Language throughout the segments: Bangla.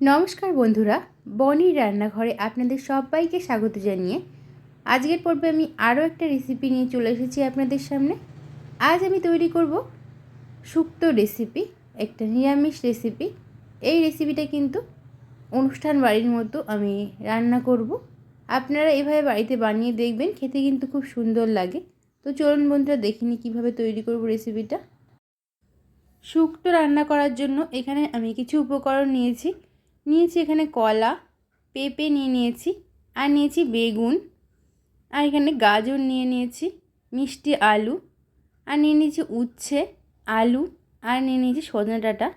নমস্কার বন্ধুরা, বনির রান্নাঘরে আপনাদের সবাইকে স্বাগত জানিয়ে আজকের পর্বে আমি আরও একটা রেসিপি নিয়ে চলে এসেছি আপনাদের সামনে। আজ আমি তৈরি করব শুক্তো রেসিপি একটা নিরামিষ রেসিপি এই রেসিপিটা কিন্তু অনুষ্ঠান বাড়ির মতো আমি রান্না করব। আপনারা এভাবে বাড়িতে বানিয়ে দেখবেন, খেতে কিন্তু খুব সুন্দর লাগে। তো চলুন বন্ধুরা দেখিনি কীভাবে তৈরি করব রেসিপিটা শুক্তো রান্না করার জন্য এখানে আমি কিছু উপকরণ নিয়েছি। নিয়েছি এখানে কলা, পেঁপে নিয়ে নিয়েছি, আর নিয়েছি বেগুন, আর এখানে গাজর নিয়ে নিয়েছি, মিষ্টি আলু, আর নিয়ে নিয়েছি উচ্ছে, আলু, আর নিয়ে নিয়েছি সজনা ডাঁটা।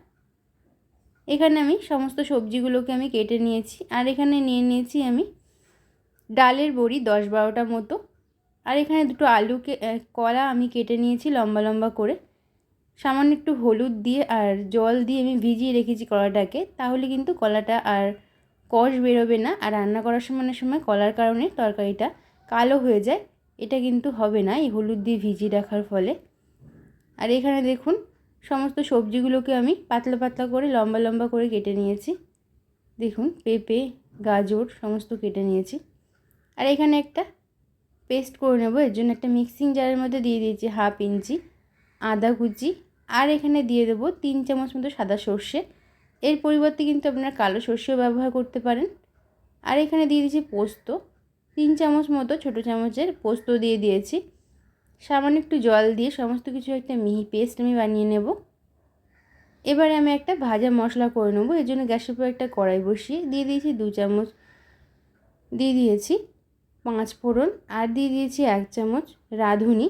এখানে আমি সমস্ত সবজিগুলোকে আমি কেটে নিয়েছি, আর এখানে নিয়ে নিয়েছি আমি ডালের বড়ি দশ বারোটা মতো। আর এখানে দুটো আলুকে কলা আমি কেটে নিয়েছি লম্বা লম্বা করে। সামান্য একটু হলুদ দিয়ে আর জল দিয়ে আমি ভিজিয়ে রেখেছি কলাটাকে, তাহলে কিন্তু কলাটা আর কষ বেরোবে না। আর রান্না করার সময় সময় কলার কারণে তরকারিটা কালো হয়ে যায়। এটা কিন্তু হবে না এই হলুদ দিয়ে ভিজিয়ে রাখার ফলে। আর এখানে দেখুন, সমস্ত সবজিগুলোকে আমি পাতলা পাতলা করে লম্বা লম্বা করে কেটে নিয়েছি। দেখুন, পেঁপে, গাজর, সমস্ত কেটে নিয়েছি। আর এখানে একটা পেস্ট করে নেব। এর জন্য একটা মিক্সিং জারের মধ্যে দিয়ে দিয়েছি হাফ ইঞ্চি আদা কুচি আর এখানে দিয়ে দেবো তিন চামচ মতো সাদা সর্ষে। এর পরিবর্তে কিন্তু আপনারা কালো সর্ষেও ব্যবহার করতে পারেন। আর এখানে দিয়ে দিয়েছি পোস্ত। তিন চামচ মতো ছোটো চামচের পোস্ত দিয়ে দিয়েছি। সামান্য একটু জল দিয়ে সমস্ত কিছু একটা মিহি পেস্ট আমি বানিয়ে নেব। এবারে আমি একটা ভাজা মশলা করে নেব। এর জন্য গ্যাসের উপর একটা কড়াই বসিয়ে দিয়ে দিয়েছি দু চামচ, দিয়ে দিয়েছি পাঁচ ফোড়ন আর দিয়ে দিয়েছি এক চামচ রাঁধুনি।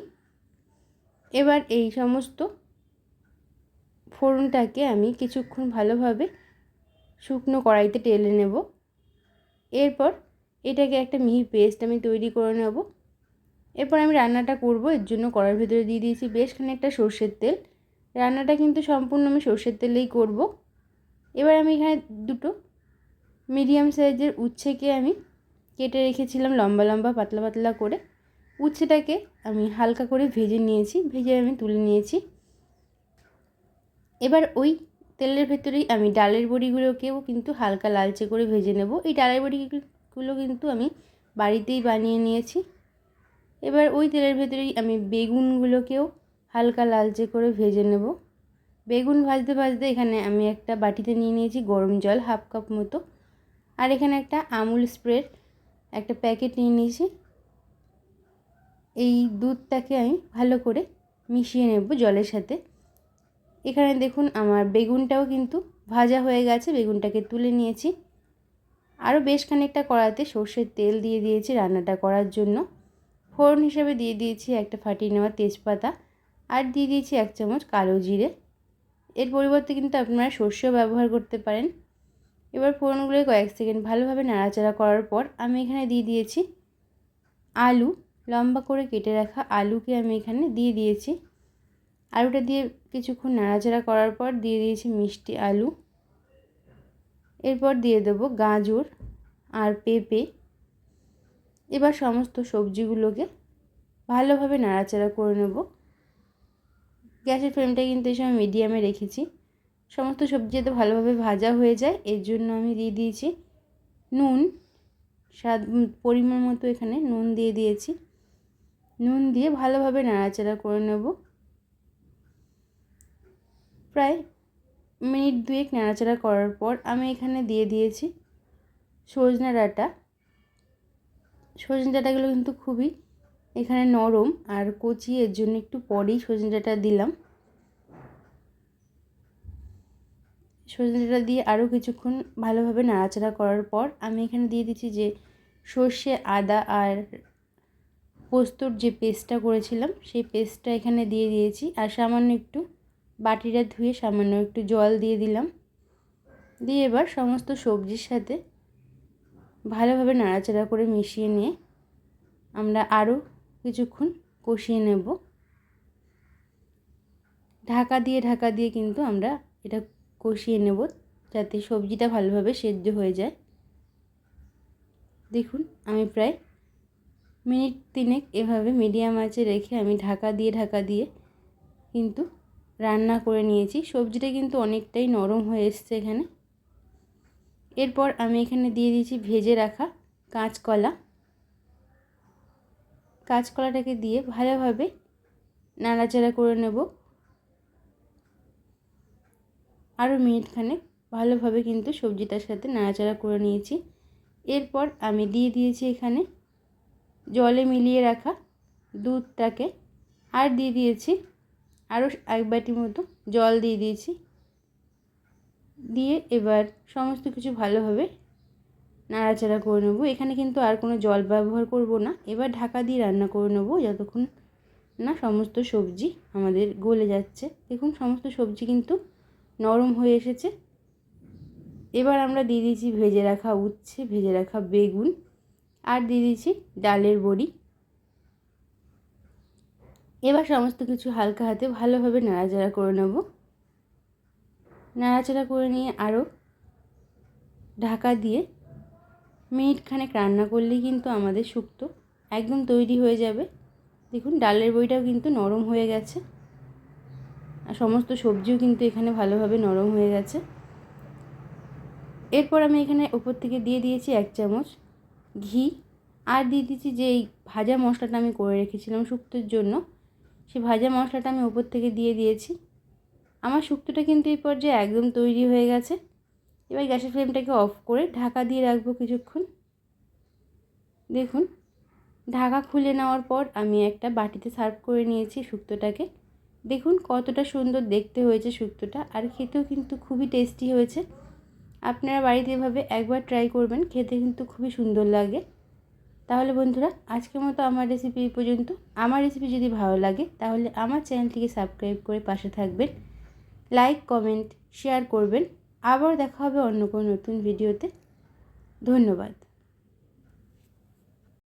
এবার এই সমস্ত ফোড়নটাকে আমি কিছুক্ষণ ভালোভাবে শুকনো কড়াইতে টেলে নেব। এরপর এটাকে একটা মিহি পেস্ট আমি তৈরি করে নেব। এরপর আমি রান্নাটা করব, এর জন্য কড়াইয়ের ভেতরে দিয়ে দিয়েছি বেশ খানিকটা সর্ষের তেল। রান্নাটা কিন্তু সম্পূর্ণ আমি সর্ষের তেলেই করব। এবার আমি এখানে দুটো মিডিয়াম সাইজের উচ্ছেকে আমি কেটে রেখেছিলাম লম্বা লম্বা পাতলা পাতলা করে। উচ্ছেটাকে আমি হালকা করে ভেজে নিয়েছি, ভেজে আমি তুলে নিয়েছি। এবার ওই তেলের ভেতরেই আমি ডালের বড়িগুলোকেও কিন্তু হালকা লালচে করে ভেজে নেব। এই ডালের বড়িগুলো কিন্তু আমি বাড়িতেই বানিয়ে নিয়েছি। এবার ওই তেলের ভেতরেই আমি বেগুনগুলোকেও হালকা লালচে করে ভেজে নেব। বেগুন ভাজতে ভাজতে এখানে আমি একটা বাটিতে নিয়ে নিয়েছি গরম জল, হাফ কাপ মতো। আর এখানে একটা আমুল স্প্রের একটা প্যাকেট নিয়ে নিয়েছি। এই দুধটাকে আমি ভালো করে মিশিয়ে নেব জলের সাথে। এখানে দেখুন আমার বেগুনটাও কিন্তু ভাজা হয়ে গেছে, বেগুনটাকে তুলে নিয়েছি। আরও বেশ খানিকটা কড়াতে সর্ষের তেল দিয়ে দিয়েছি রান্নাটা করার জন্য। ফোড়ন হিসেবে দিয়ে দিয়েছি একটা ফাটিয়ে নেওয়া তেজপাতা আর দিয়ে দিয়েছি এক চামচ কালো জিরে। এর পরিবর্তে কিন্তু আপনারা সর্ষেও ব্যবহার করতে পারেন। এবার ফোড়নগুলো কয়েক সেকেন্ড ভালোভাবে নাড়াচাড়া করার পর আমি এখানে দিয়ে দিয়েছি আলু। লম্বা করে কেটে রাখা আলুকে আমি এখানে দিয়ে দিয়েছি। আলুটা দিয়ে কিছুক্ষণ নাড়াচাড়া করার পর দিয়ে দিয়েছি মিষ্টি আলু। এরপর দিয়ে দেবো গাজর আর পেঁপে। এবার সমস্ত সবজিগুলোকে ভালোভাবে নাড়াচাড়া করে নেব। গ্যাসের ফ্লেমটা কিন্তু এই সময় মিডিয়ামে রেখেছি। সমস্ত সবজি যাতে ভালোভাবে ভাজা হয়ে যায়, এর জন্য আমি দিয়ে দিয়েছি নুন। স্বাদ পরিমাণ মতো এখানে নুন দিয়ে দিয়েছি। নুন দিয়ে ভালোভাবে নাড়াচাড়া করে নেব। প্রায় মিনিট দুয়েক নাড়াচাড়া করার পর আমি এখানে দিয়ে দিয়েছি সজনা ডাঁটা। সজনে ডাঁটাগুলো কিন্তু খুবই এখানে নরম আর কচি এর জন্য একটু পরেই সজনে ডাঁটা দিলাম। সজনে ডাঁটা দিয়ে আরও কিছুক্ষণ ভালোভাবে নাড়াচাড়া করার পর আমি এখানে দিয়ে দিচ্ছি যে সর্ষে, আদা আর পোস্তর যে পেস্টটা করেছিলাম, সেই পেস্টটা এখানে দিয়ে দিয়েছি। আর সামান্য একটু বাটিটা ধুয়ে সামান্য একটু জল দিয়ে দিলাম। দিয়ে এবার সমস্ত সবজির সাথে ভালোভাবে নাড়াচাড়া করে মিশিয়ে নিয়ে আমরা আরও কিছুক্ষণ কষিয়ে নেব। ঢাকা দিয়ে ঢাকা দিয়ে কিন্তু আমরা এটা কষিয়ে নেব যাতে সবজিটা ভালোভাবে সেদ্ধ হয়ে যায়। দেখুন, আমি প্রায় মিনিট তিনেক এভাবে মিডিয়াম আঁচে রেখে আমি ঢাকা দিয়ে ঢাকা দিয়ে কিন্তু রান্না করে নিয়েছি। সবজিটা কিন্তু অনেকটাই নরম হয়ে এসছে এখানে। এরপর আমি এখানে দিয়ে দিয়েছি ভেজে রাখা কাঁচকলা। কাঁচকলাটাকে দিয়ে ভালোভাবে নাড়াচাড়া করে নেব। আরও মিনিটখানেক ভালোভাবে কিন্তু সবজিটার সাথে নাড়াচাড়া করে নিয়েছি। এরপর আমি দিয়ে দিয়েছি এখানে জলে মিলিয়ে রাখা দুধটাকে। আর দিয়ে দিয়েছি আরও এক বাটি মতো জল দিয়ে দিয়েছি। দিয়ে এবার সমস্ত কিছু ভালোভাবে নাড়াচাড়া করে নেব। এখানে কিন্তু আর কোনো জল ব্যবহার করব না। এবার ঢাকা দিয়ে রান্না করে নেব যতক্ষণ না সমস্ত সবজি আমাদের গলে যাচ্ছে। দেখুন, সমস্ত সবজি কিন্তু নরম হয়ে এসেছে। এবার আমরা দিয়ে দিয়েছি ভেজে রাখা উচ্ছে, ভেজে রাখা বেগুন, আর দিয়ে দিয়েছি ডালের বড়ি। এবার সমস্ত কিছু হালকা হাতে ভালোভাবে নাড়াচাড়া করে নেব। নাড়াচাড়া করে নিয়ে আরও ঢাকা দিয়ে মিনিট খানেক রান্না করলেই কিন্তু আমাদের শুক্তো একদম তৈরি হয়ে যাবে। দেখুন, ডালের বইটাও কিন্তু নরম হয়ে গেছে। আর সমস্ত সবজিও কিন্তু এখানে ভালোভাবে নরম হয়ে গেছে। এরপর আমি এখানে ওপর থেকে দিয়ে দিয়েছি এক চামচ ঘি। আর দিয়ে দিয়েছি যে এই ভাজা মশলাটা আমি করে রেখেছিলাম শুক্তোর জন্য সেই ভাজা মশলাটা আমি ওপর থেকে দিয়ে দিয়েছি। আমার শুক্তোটা কিন্তু এই পর্যায়ে একদম তৈরি হয়ে গেছে। এবার গ্যাসের ফ্লেমটাকে অফ করে ঢাকা দিয়ে রাখব কিছুক্ষণ। দেখুন, ঢাকা খুলে নেওয়ার পর আমি একটা বাটিতে সার্ভ করে নিয়েছি শুক্তোটাকে। দেখুন কতটা সুন্দর দেখতে হয়েছে শুক্তোটা আর খেতেও কিন্তু খুবই টেস্টি হয়েছে। আপনারা বাড়িতে এভাবে একবার ট্রাই করবেন, খেতে কিন্তু খুবই সুন্দর লাগে। তাহলে বন্ধুরা, আজকের মতো আমার রেসিপি এই পর্যন্ত। আমার রেসিপি যদি ভালো লাগে, তাহলে আমার চ্যানেলটিকে সাবস্ক্রাইব করে পাশে থাকবেন। লাইক কমেন্ট শেয়ার করবেন। আবার দেখা হবে অন্য কোনো নতুন ভিডিওতে ধন্যবাদ।